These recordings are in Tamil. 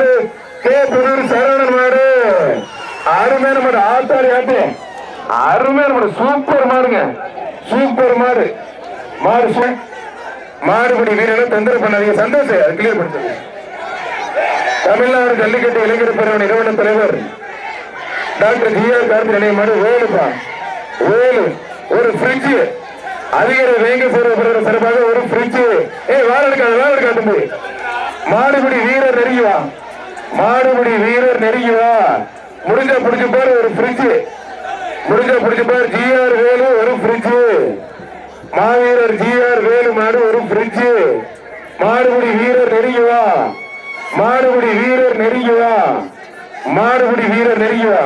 மாடு. கே புதூர் சரவணன் மாடு. அருமையான மாடு. ஆத்தாடி ஆட்டு அருமையான மாடு. சூப்பர் மாடுங்க. சூப்பர் மாடு. மாடு சூ- மாடுபிடி வீரனை தொந்தரவு பண்ணாதீங்க. சந்தோஷம். அது கிளியர் பண்ணுங்க தமிழ்நாடு ஜல்லிக்கட்டு இளைஞர் பிரிவு நிறுவன தலைவர் டாக்டர் ஜி ஆர் கார்த்தி நிலைய மாடு. வேலுப்பா. வேலு. ஒரு ஃப்ரிட்ஜ் அதிகாரி வேங்க சேர சிறப்பாக ஒரு ஃப்ரிட்ஜ் ஏய் வாழ எடுக்காது வாழ எடுக்காது மாடுபடி வீரர் நெருங்கி மாடுபிடி வீரர் நெருங்கிவா முடிஞ்ச பிடிச்சு பாரு ஒரு பிரிட்ஜ் முடிஞ்ச பிடிச்சு பாரு ஜிஆர் வேலு ஒரு பிரிட்ஜ் மாவீரர் ஜிஆர் வேலு மாடு ஒரு பிரிட்ஜ் மாடுபிடி வீரர் நெருங்கிவா. மாடுபிடி வீரர் நெருங்கிவா. மாடுபிடி வீரர் நெருங்கிவா.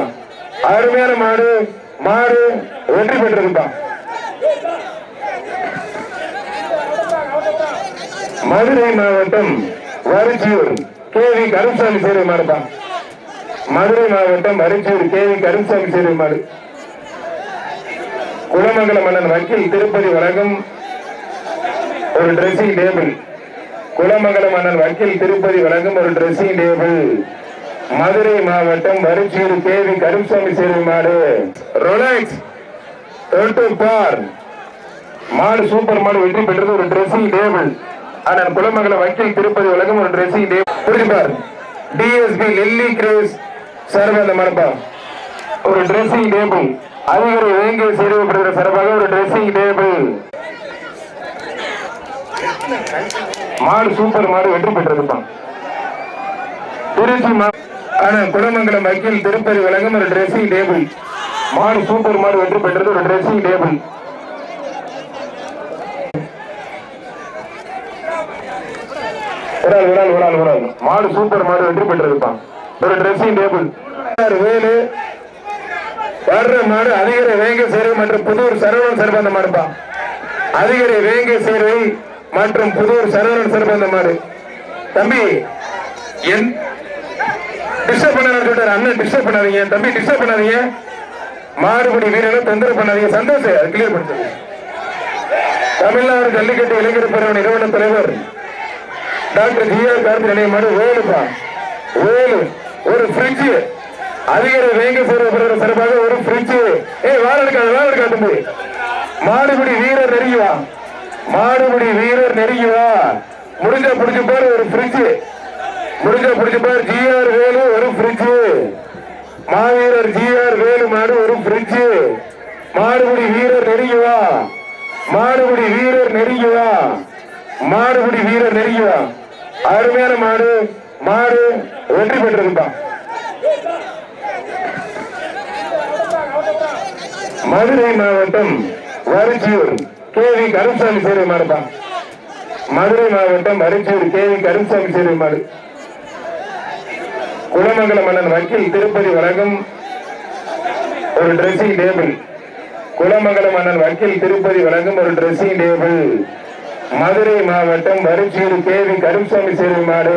அருமையான மாடு. மாடு வெற்றி பெற்றிருந்தா மதுரை மாவட்டம் வரிச்சியூர் கே வி சேவை மாடுப்பா மதுரை மாவட்டம் வரிச்சியூர் கே வி சேவை மாடு. குலமங்கல மன்னன் வக்கீல் திருப்பதி வழங்கும் ஒரு டிரெஸ்ஸிங் டேபிள் குலமங்கல மன்னன் வக்கீல் திருப்பதி வழங்கும் ஒரு டிரெஸ்ஸிங் டேபிள் மதுரை மாவட்டம் வரிச்சியூர் கே வி சேவை மாடு. ரொலாக்ஸ் பார் மாடு சூப்பர் மாடு வெற்றி பெற்றது ஒரு டிரெஸ்ஸிங் டேபிள் அண்ணன் குளமங்கல வக்கீல் திருப்பதி உலகம் ஒரு ட்ரெஸ்ஸிங் டேபிள் புரிஞ்சுப்பார் டிஎஸ்பி லெல்லி கிரேஸ் சார்பு அந்த ஒரு ட்ரெஸ்ஸிங் டேபிள் அதிகாரி வேங்கை சேருவப்படுகிற சிறப்பாக ஒரு ட்ரெஸ்ஸிங் டேபிள் மாடு சூப்பர் மாடு வெற்றி பெற்றிருப்பான் திருச்சி ஆனா குடமங்கலம் வக்கீல் திருப்பதி வழங்கும் ஒரு ட்ரெஸ்ஸிங் டேபிள் மாடு சூப்பர் மாடு வெற்றி பெற்றது ஒரு ட்ரெஸ்ஸிங் டேபிள் ஒரு ஆள் ஒரு ஆள் ஒரு ஆள் ஒரு ஆள் மாடு சூப்பர் மாடு வெற்றி பெற்றிருப்பான் ஒரு ட்ரெஸ்ஸிங் டேபிள் வேலு. வர்ற மாடு அதிகரை வேங்க சேர்வை மற்றும் புதூர் சரவணன் சிறப்பாந்த மாடுப்பா. அதிகரை வேங்க சேர்வை மற்றும் புதூர் சரவணன் சிறப்பாந்த மாடு. தம்பி என் டிஸ்டர்ப் பண்ணாரு சொல்றாரு அண்ணன் டிஸ்டர்ப் பண்ணாதீங்க. தம்பி டிஸ்டர்ப் பண்ணாதீங்க. மாறுபடி வீரனை தொந்தரவு பண்ணாதீங்க. சந்தோஷம் அது கிளியர் பண்ணுங்க தமிழ்நாடு ஜல்லிக்கட்டு இளைஞர் பிரிவு நிறுவன தலைவர் டாக்டர் ஜி கார்த்தி நிலைய மாடு வேலுப்பா வேலு ஒரு ஃப்ரிட்ஜ் அதிகாரி வேங்க சேர சிறப்பாக ஒரு ஃப்ரிட்ஜ் ஏய் வாழ எடுக்காது வாழ எடுக்காது தம்பி. மாடுபிடி வீரர் நெருங்கிவா மாடுபிடி வீரர் நெருங்கிவா முடிஞ்ச பிடிச்சு பாரு ஒரு ஃப்ரிட்ஜ் முடிஞ்ச பிடிச்ச பாரு ஜிஆர் வேலு ஒரு ஃப்ரிட்ஜ் மாவீரர் ஜிஆர் வேலு மாடு ஒரு ஃப்ரிட்ஜ் மாடுபிடி வீரர் நெருங்கிவா மாடுபிடி வீரர் நெருங்கிவா மாடுபிடி வீரர் நெருங்கிவா அருமையான மாடு மாடு வெற்றி பெற்றிருந்தா மதுரை மாவட்டம் வரிச்சியூர் கே வி சேவை மாடுப்பா. மதுரை மாவட்டம் வரிச்சியூர் கே வி சேவை மாடு. குலமங்கல மன்னன் வக்கீல் திருப்பதி வழங்கும் ஒரு ட்ரெஸ்ஸிங் டேபிள் குலமங்கலம் மன்னன் வக்கீல் திருப்பதி வழங்கும் ஒரு ட்ரெஸ்ஸிங் டேபிள் மதுரை மாவட்டம் வரிச்சீர் தேவி வி கருப்சாமி சேவை மாடு